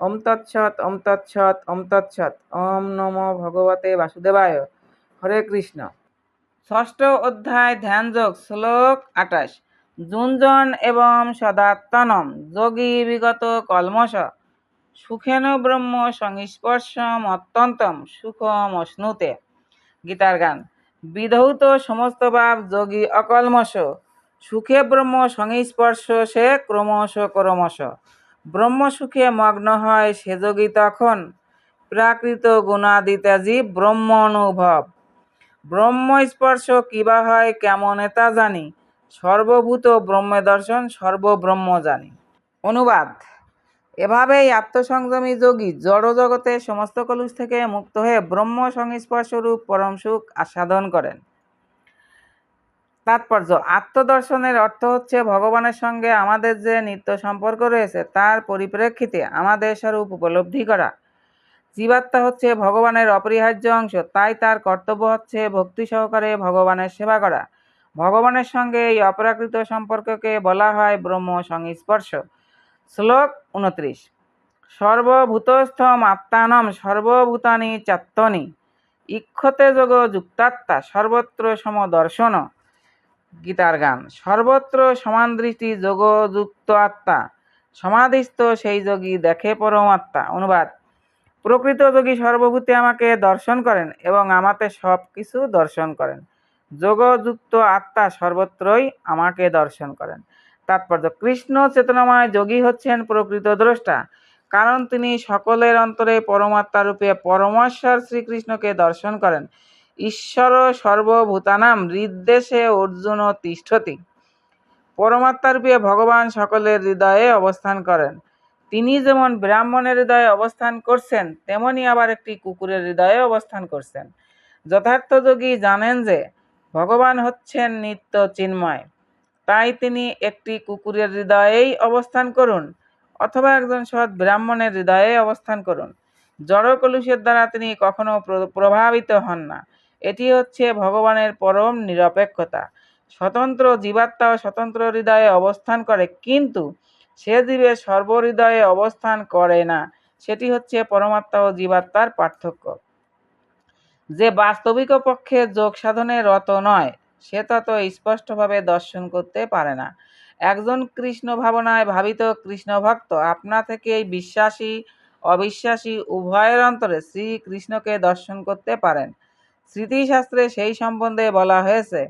ওম তৎসৎ ওম তৎসৎ ওম তৎসৎ। ওম নমো ভগবতে বাসুদেবায়। হরে কৃষ্ণ। ষষ্ঠ অধ্যায় ধ্যানযোগ, শ্লোক আঠাশ। যুঞ্জন এবং সদাত্তনম যোগী বিগত কলমশ। সুখেন ব্রহ্ম সংস্পর্শম অত্যন্তম, সুখম অশ্নুতে। গীতার গান। বিধৌত সমস্ত ভাব যোগী অকলমশ। সুখে ব্রহ্ম সংস্পর্শ সে ক্রমশ ক্রমশ। ব্রহ্মসুখে মগ্ন হয় সে যোগী তখন। প্রাকৃত গুণাদিত্যাজি ব্রহ্ম অনুভব। ব্রহ্ম স্পর্শ কিবা হয় কেমন তা জানি। সর্বভূত ব্রহ্ম দর্শন, সর্বব্রহ্ম জানি। অনুবাদ। এভাবেই আত্মসংযমী যোগী জড় জগতে সমস্ত কলুষ থেকে মুক্ত হয়ে ব্রহ্ম সংস্পর্শরূপ পরম সুখ আস্বাদন করেন। তাৎপর্য। আত্মদর্শনের অর্থ হচ্ছে ভগবানের সঙ্গে আমাদের যে নিত্য সম্পর্ক রয়েছে, তার পরিপ্রেক্ষিতে আমাদের স্বরূপ উপলব্ধি করা। জীবাত্মা হচ্ছে ভগবানের অপরিহার্য অংশ, তাই তার কর্তব্য হচ্ছে ভক্তি সহকারে ভগবানের সেবা করা। ভগবানের সঙ্গে এই অপরাকৃত সম্পর্ককে বলা হয় ব্রহ্ম সংস্পর্শ। শ্লোক উনত্রিশ। সর্বভূতস্থম আত্মানম সর্বভূতানি চাত্তনি। ইক্ষতে যোগ যুক্তাত্মা, সর্বত্র সমদর্শন। গীতার গান। সর্বত্র সমান দৃষ্টি যোগযুক্ত আত্মা। সমাধিস্থ সেই যোগী দেখে পরমাত্মা অনুবাদ। প্রকৃত যোগী সর্বভূতে আমাকে দর্শন করেন এবং আমাতে সব কিছু দর্শন করেন। যোগযুক্ত আত্মা সর্বত্রই আমাকে দর্শন করেন। তাৎপর্য, কৃষ্ণ চেতনাময় যোগী হচ্ছেন প্রকৃত দ্রষ্টা। কারণ তিনি সকলের অন্তরে পরমাত্মা রূপে পরমেশ্বর শ্রীকৃষ্ণকে দর্শন করেন। ঈশ্বর সর্বভূতানাম হৃদ্দেশে অর্জুন তিষ্ঠতি। পরমাত্মারূপে ভগবান সকলের হৃদয়ে অবস্থান করেন। তিনি যেমন ব্রাহ্মণের হৃদয়ে অবস্থান করছেন, তেমনি আবার একটি কুকুরের হৃদয়ে অবস্থান করছেন। যথার্থ যোগী জানেন যে, ভগবান হচ্ছেন নিত্য চিন্ময়। তাই তিনি একটি কুকুরের হৃদয়েই অবস্থান করুন, অথবা একজন সৎ ব্রাহ্মণের হৃদয়ে অবস্থান করুন। জড় কলুষের দ্বারা তিনি কখনো প্রভাবিত হন না। এটি হচ্ছে ভগবানের পরম নিরপেক্ষতা। স্বতন্ত্র জীবাত্মা স্বতন্ত্র হৃদয়ে অবস্থান করে, কিন্তু সে জীবের সর্বহৃদয়ে অবস্থান করে না। সেটি হচ্ছে পরমাত্মা ও জীবাত্মার পার্থক্য। যে বাস্তবিক পক্ষে যোগ সাধনে রত নয়, সে তত স্পষ্টভাবে দর্শন করতে পারে না। একজন কৃষ্ণ ভাবনায় ভাবিত কৃষ্ণ ভক্ত আপনা থেকেই বিশ্বাসী, অবিশ্বাসী, উভয়ের অন্তরে শ্রীকৃষ্ণকে দর্শন করতে পারেন। স্মৃতিশাস্ত্রে সেই সম্বন্ধে বলা হয়েছে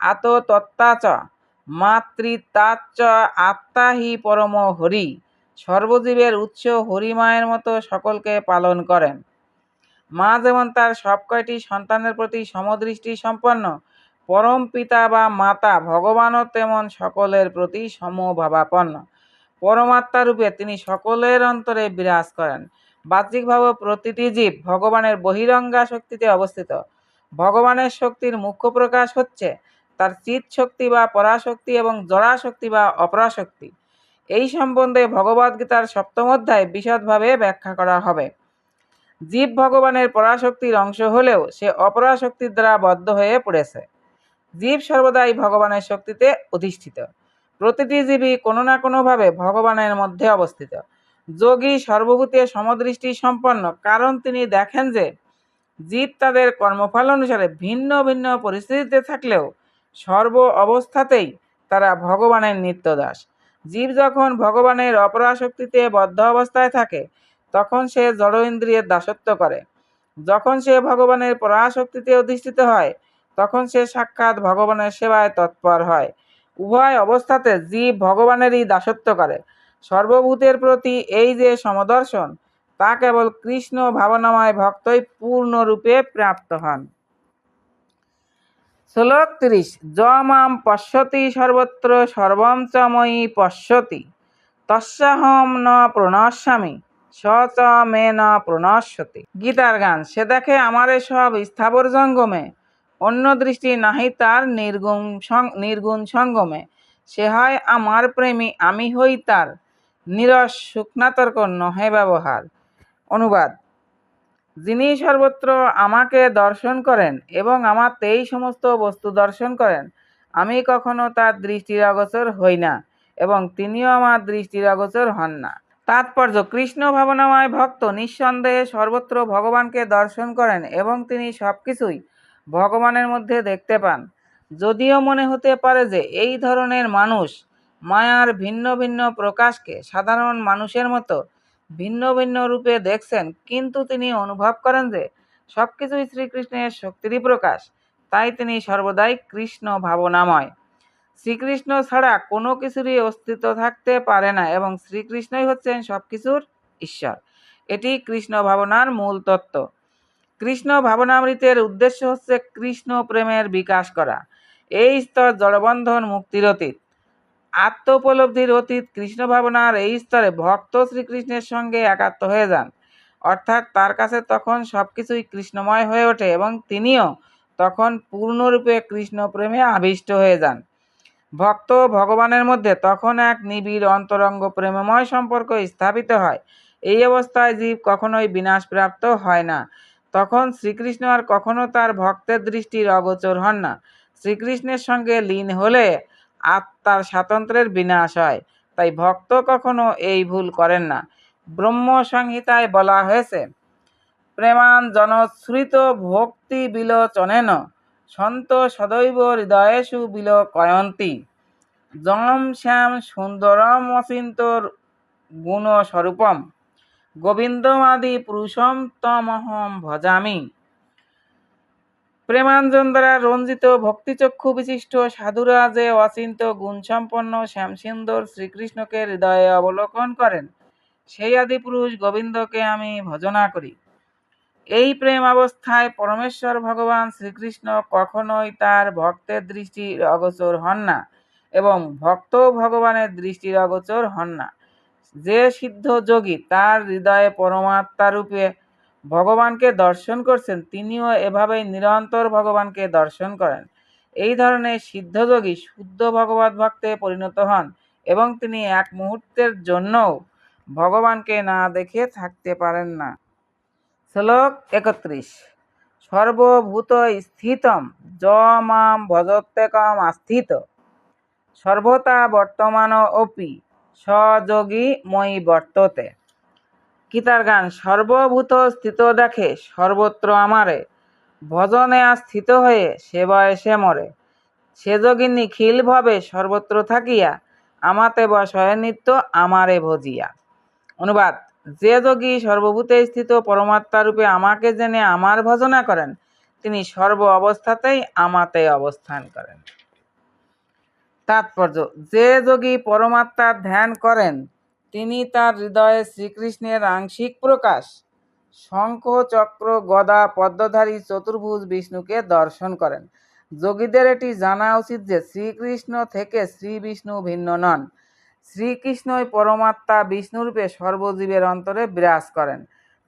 আত তত্ত্বাচ মাতৃতাচ আত্মা হি পরম হরি, সর্বজীবের উৎস হরিমায়ের মতো সকলকে পালন করেন। মা যেমন তার সব কয়টি সন্তানের প্রতি সমদৃষ্টি সম্পন্ন, পরম পিতা বা মাতা ভগবানও তেমন সকলের প্রতি সমভাবাপন্ন। পরমাত্মা রূপে তিনি সকলের অন্তরে বিরাজ করেন। বাহ্যিকভাবে প্রতিটি জীব ভগবানের বহিরঙ্গা শক্তিতে অবস্থিত। ভগবানের শক্তির মুখ্য প্রকাশ হচ্ছে তার চিত শক্তি বা পরাশক্তি এবং জড়াশক্তি বা অপরাশক্তি। এই সম্বন্ধে ভগবদ্গীতার সপ্তম অধ্যায় বিশদভাবে ব্যাখ্যা করা হবে। জীব ভগবানের পরাশক্তির অংশ হলেও সে অপরাশক্তির দ্বারা বদ্ধ হয়ে পড়েছে। জীব সর্বদাই ভগবানের শক্তিতে অধিষ্ঠিত। প্রতিটি জীবই কোনো না কোনোভাবে ভগবানের মধ্যে অবস্থিত। যোগী সর্বভূতে সমদৃষ্টি সম্পন্ন। কারণ তিনি দেখেন যে, জীব তাদের কর্মফল অনুসারে ভিন্ন ভিন্ন পরিস্থিতিতে থাকলেও সর্ব অবস্থাতেই তারা ভগবানের নিত্যদাস। জীব যখন ভগবানের অপরাশক্তিতে বদ্ধ অবস্থায় থাকে, তখন সে জড় ইন্দ্রিয়ের দাসত্ব করে। যখন সে ভগবানের পরাশক্তিতে অধিষ্ঠিত হয়, তখন সে সাক্ষাৎ ভগবানের সেবায় তৎপর হয়। উভয় অবস্থাতে জীব ভগবানেরই দাসত্ব করে। সর্বভূতের প্রতি এই যে সমদর্শন, তা কেবল কৃষ্ণ ভাবনাময় ভক্তই পূর্ণরূপে প্রাপ্ত হন। শ্লোক তিরিশ, যমাম পশ্যতি সর্বত্র সর্বম চ ময়ি পশ্যতি, তস্যাহম ন প্রণশ্যামি, স চ মে ন প্রণশ্যতি। গীতার গান, সে দেখে আমারে সব স্থাবর জঙ্গমে, অন্য দৃষ্টি নাহি তার নির্গুণ নির্গুণ সঙ্গমে, সে হয় আমার প্রেমী, আমি হই তার। নিরস শুকনাতর্ক নহে ব্যবহার। অনুবাদ, যিনি সর্বত্র আমাকে দর্শন করেন এবং আমার তেই সমস্ত বস্তু দর্শন করেন, আমি কখনো তার দৃষ্টির অগোচর হই না এবং তিনিও আমার দৃষ্টির অগোচর হন না। তাৎপর্য, কৃষ্ণ ভাবনাময় ভক্ত নিঃসন্দেহে সর্বত্র ভগবানকে দর্শন করেন এবং তিনি সব কিছুই ভগবানের মধ্যে দেখতে পান। যদিও মনে হতে পারে যে এই ধরনের মানুষ মায়ার ভিন্ন ভিন্ন প্রকাশকে সাধারণ মানুষের মতো ভিন্ন ভিন্ন রূপে দেখছেন, কিন্তু তিনি অনুভব করেন যে সব কিছুই শ্রীকৃষ্ণের শক্তিরই প্রকাশ। তাই তিনি সর্বদাই কৃষ্ণ ভাবনাময়। শ্রীকৃষ্ণ ছাড়া কোনো কিছুরই অস্তিত্ব থাকতে পারে না এবং শ্রীকৃষ্ণই হচ্ছেন সব কিছুর ঈশ্বর। এটি কৃষ্ণ ভাবনার মূল তত্ত্ব। কৃষ্ণ ভাবনামৃতের উদ্দেশ্য হচ্ছে কৃষ্ণ প্রেমের বিকাশ করা। এই স্তর জড়বন্ধন মুক্তির অতীত। আত্মোপলব্ধির অতীত কৃষ্ণ ভাবনার এই স্তরে ভক্ত শ্রীকৃষ্ণের সঙ্গে একাত্ম হয়ে যান। অর্থাৎ তার কাছে তখন সব কিছুই কৃষ্ণময় হয়ে ওঠে এবং তিনিও তখন পূর্ণরূপে কৃষ্ণ প্রেমে আবিষ্ট হয়ে যান। ভক্ত ভগবানের মধ্যে তখন এক নিবিড় অন্তরঙ্গ প্রেমময় সম্পর্ক স্থাপিত হয়। এই অবস্থায় জীব কখনোই বিনাশপ্রাপ্ত হয় না। তখন শ্রীকৃষ্ণ আর কখনো তার ভক্তের দৃষ্টির অগোচর হন না। শ্রীকৃষ্ণের সঙ্গে লীন হলে আত্মার স্বাতন্ত্র্যের বিনাশ হয়। তাই ভক্ত কখনো এই ভুল করেন না। ব্রহ্ম সংহিতায় বলা হয়েছে, প্রেমান জনশ্রিত ভক্তি বিলোচনেন, সন্ত সদৈব হৃদয়েষু বিল কয়ন্তি যম শ্যাম সুন্দরম অচিন্তর গুণস্বরূপম। গোবিন্দমাদি পুরুষম তমহম ভজামি। প্রেমাঞ্জন দ্বারা রঞ্জিত ভক্তিচক্ষু বিশিষ্ট সাধুরা যে অচিন্ত গুণসম্পন্ন শ্যামসুন্দর শ্রীকৃষ্ণকে হৃদয়ে অবলোকন করেন। সেই আদি পুরুষ গোবিন্দকে আমি ভজনা করি। এই প্রেম অবস্থায় পরমেশ্বর ভগবান শ্রীকৃষ্ণ কখনোই তার ভক্তের দৃষ্টির অগোচর হন না এবং ভক্ত ভগবানের দৃষ্টির অগোচর হন না। যে সিদ্ধ যোগী তার হৃদয়ে পরমাত্মা রূপে ভগবানকে দর্শন করছেন, তিনিও এভাবেই নিরন্তর ভগবানকে দর্শন করেন। এই ধরনের সিদ্ধযোগী শুদ্ধ ভগবত ভক্তে পরিণত হন এবং তিনি এক মুহূর্তের জন্যও ভগবানকে না দেখে থাকতে পারেন না। শ্লোক একত্রিশ। সর্বভূত স্থিতম য ভজত্যেকম আস্থিত। সর্বতা বর্তমান অপি, সযোগী মই বর্ততে। গীতার গান, সর্বভূত স্থিত দেখে, সর্বত্র আমারে। ভজনে স্থিত হয়ে সে মরে। সে যোগী নিখিল ভাবে, সর্বত্র থাকিয়া, আমাতে বসয় নিত্য, আমারে ভজিয়া। অনুবাদ, যে যোগী সর্বভূতে স্থিত পরমাত্মা রূপে আমাকে জেনে আমার ভজনা করেন, তিনি সর্ব অবস্থাতেই আমাতে অবস্থান করেন। তাৎপর্য, যে যোগী পরমাত্মার ধ্যান করেন তিনি তার হৃদয়ে শ্রীকৃষ্ণের আংশিক প্রকাশ। শঙ্খ চক্র গদা পদ্মধারী চতুর্ভুজ বিষ্ণুকে দর্শন করেন। যোগীদের এটি জানা উচিত যে শ্রীকৃষ্ণ থেকে শ্রী বিষ্ণু ভিন্ন নন। শ্রীকৃষ্ণই পরমাত্মা বিষ্ণুরূপে সর্বজীবের অন্তরে বিরাজ করেন।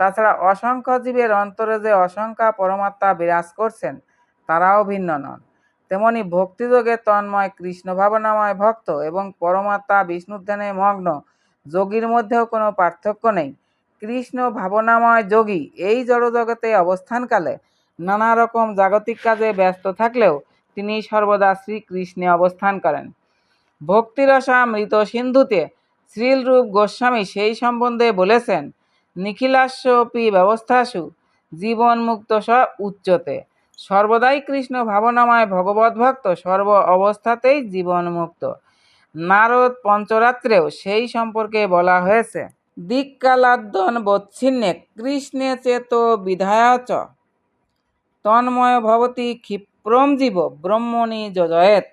তাছাড়া অসংখ্য জীবের অন্তরে যে অসংখ্য পরমাত্মা বিরাজ করছেন, তারাও ভিন্ন নন। তেমনি ভক্তিযোগে তন্ময় কৃষ্ণ ভাবনাময় ভক্ত এবং পরমাত্মা বিষ্ণুর ধ্যানে মগ্ন যোগীর মধ্যেও কোনো পার্থক্য নেই। কৃষ্ণ ভাবনাময় যোগী এই জড়জগতে অবস্থানকালে নানা রকম জাগতিক কাজে ব্যস্ত থাকলেও তিনি সর্বদা শ্রীকৃষ্ণে অবস্থান করেন। ভক্তিরসা মৃত সিন্ধুতে শ্রীলরূপ গোস্বামী সেই সম্বন্ধে বলেছেন, নিখিলাস্যপি ব্যবস্থাসু জীবন মুক্ত স উচ্চতে। সর্বদাই কৃষ্ণ ভাবনাময় ভগবত ভক্ত সর্ব অবস্থাতেই জীবন মুক্ত নারদ পঞ্চরাত্রেও সেই সম্পর্কে বলা হয়েছে। দিককালাদ্যন বচ্ছিন্নে কৃষ্ণে চেত বিধায়চ। তন্ময় ভবতী ক্ষিপ্রম জীব ব্রহ্মণি যজয়েত।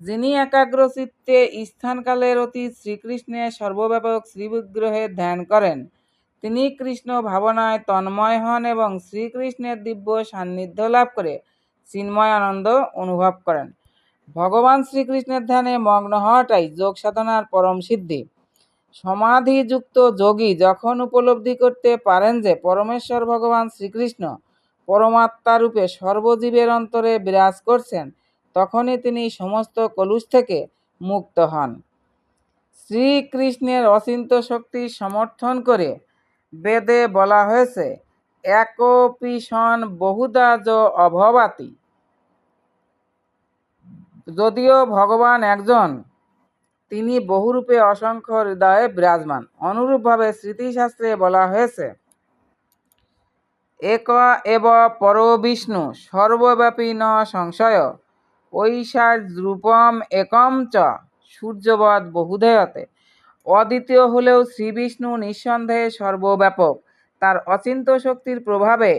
যিনি একাগ্রচিত্তে স্থানকালের অতীত শ্রীকৃষ্ণের সর্বব্যাপক শ্রীবিগ্রহে ধ্যান করেন, তিনি কৃষ্ণ ভাবনায় তন্ময় হন এবং শ্রীকৃষ্ণের দিব্য সান্নিধ্য লাভ করে চিন্ময় আনন্দ অনুভব করেন। ভগবান শ্রীকৃষ্ণের ধ্যানে মগ্ন হওয়াটাই যোগ সাধনার পরম সিদ্ধি। সমাধিযুক্ত যোগী যখন উপলব্ধি করতে পারেন যে পরমেশ্বর ভগবান শ্রীকৃষ্ণ পরমাত্মারূপে সর্বজীবের অন্তরে বিরাজ করছেন, তখনই তিনি সমস্ত কলুষ থেকে মুক্ত হন। শ্রীকৃষ্ণের অচিন্ত শক্তি সমর্থন করে বেদে বলা হয়েছে একপিসন বহুদা য অভবাতি। যদিও ভগবান একজন, তিনি বহুরূপে অসংখ্য হৃদয়ে বিরাজমান। অনুরূপভাবে স্মৃতিশাস্ত্রে বলা হয়েছে এক এব পর বিষ্ণু, সর্বব্যাপী ন সংশয় ঐশারূপম একম চ, সূর্যবৎ বহুধেয়তে। অদ্বিতীয় হলেও শ্রীবিষ্ণু নিঃসন্দেহে সর্বব্যাপক। তার অচিন্ত শক্তির প্রভাবে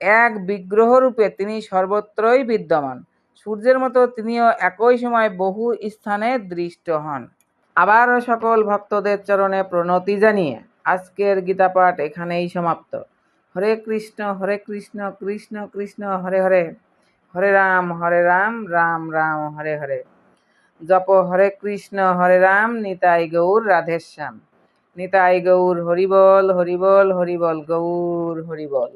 এক বিগ্রহরূপে তিনি সর্বত্রই বিদ্যমান। সূর্যের মতো তিনিও একই সময় বহু স্থানে দৃষ্ট হন। আবারও সকল ভক্তদের চরণে প্রণতি জানিয়ে আজকের গীতাপাঠ এখানেই সমাপ্ত। হরে কৃষ্ণ হরে কৃষ্ণ কৃষ্ণ কৃষ্ণ, হরে হরে। হরে রাম হরে রাম রাম রাম, হরে হরে। জপ হরে কৃষ্ণ, হরে রাম, নিতাই গৌর, রাধেশ্যাম। নিতাই গৌর, হরিবল হরিবল হরিবল গৌর, হরিবল।